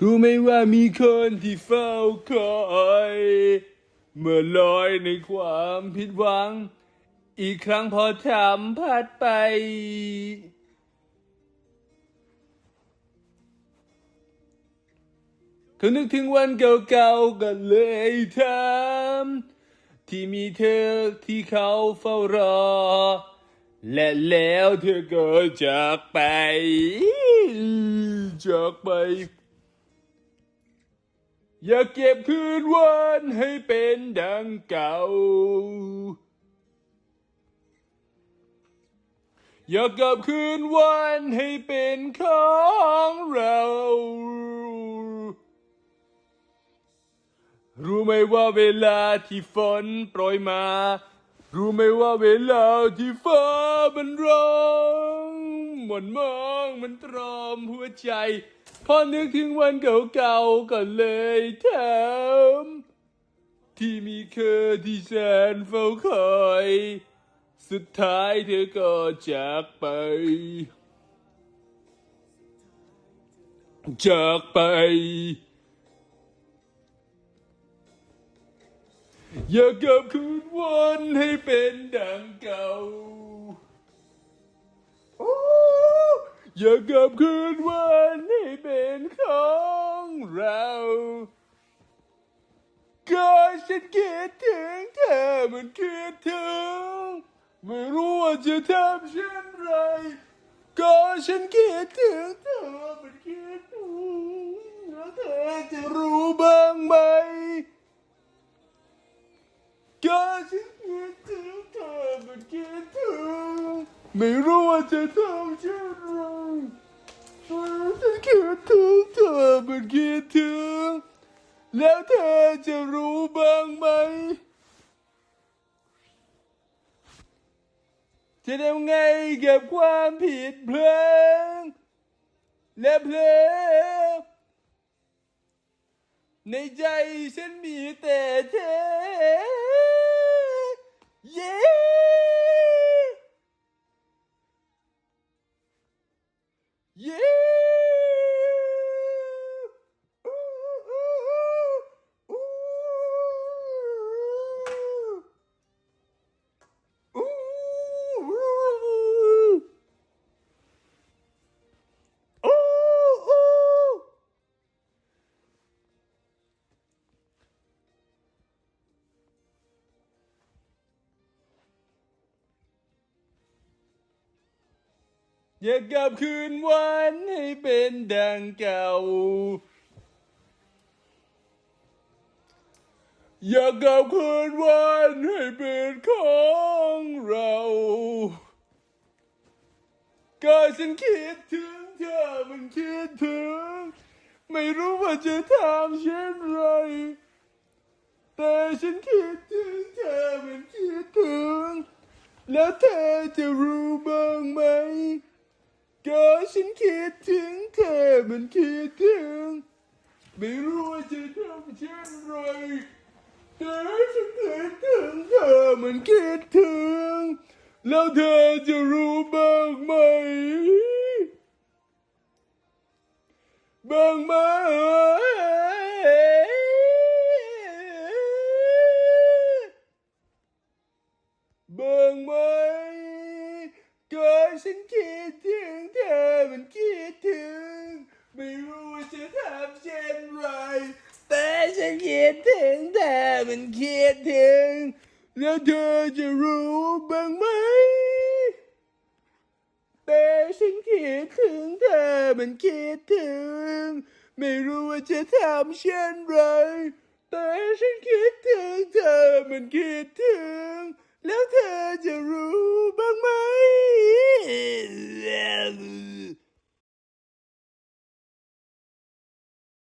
รู้ไหมว่ามีคนที่เฝ้าคอย เมื่อลอยในความผิดหวัง อีกครั้งพอทำพลาดไป เขานึกถึงวันเก่าๆก็เลยทำที่มีเธอที่เขาเฝ้ารอ และแล้วเธอก็จากไป จากไป อย่าเก็บคืนวันให้เป็นดังเก่า อย่ากลับคืนวันให้เป็นของเรา รู้ไหมว่าเวลาที่ฝนโปรยมา รู้ไหมว่าเวลาที่ฟ้ามันร้องหม่นมองมันตรอมหัวใจ พอนึกถึงวันเก่าๆก็เลยถามที่มีเธอที่แสนเฝ้าคอย สุดท้ายเธอก็จากไป จากไป อย่ากลับคืนวันให้เป็นดังเก่าโอ้อย่ากลับคืนวันให้เป็นของเราก็ฉันคิดถึงเธอมันคิดถึง ไม่รู้ว่าจะทำเช่นไรก็ฉันคิดถึงเธอมันคิดถึงแล้วเธอจะรู้บ้างไหม คิดถึงไม่รู้ว่าจะทำเช่นไรฉันคิดถึงเธอมันคิดถึง แล้วเธอจะรู้บ้างไหมจะทำไงกับความผิดเพลิงและเพลิงในใจฉันมีแต่เธอเอยากกลับคืนวันให้เป็นดังเก่า อย่ากลับคืนวันให้เป็นของเราก็ฉันคิดถึงเธอมันคิดถึง ไม่รู้ว่าจะทำเช่นไร แต่ฉันคิดถึงเธอมันคิดถึง แล้วเธอจะรู้บ้างไหม ก็ฉันคิดถึงเธอมันคิดถึง ไม่รู้ว่าจะทำเช่นไรแต่ฉันคิดถึงเธอมันคิดถึง แล้วเธอจะรู้บ้างไหม บ้างไหมบิ่งไหมก็ฉันคิดถึงเธอมันคิดถึง ไม่รู้ว่าจะทำเช่นไร แต่ฉันคิดถึงเธอมันคิดถึ ง แล้วเธอจะรู้บ้างไหม แต่ฉันคิดถึงเธอมันคิดถึง ไม่รู้ว่าจะทำเช่นไร แต่ฉันคิดถึงเธอมันคิดถึง แล้วเธอ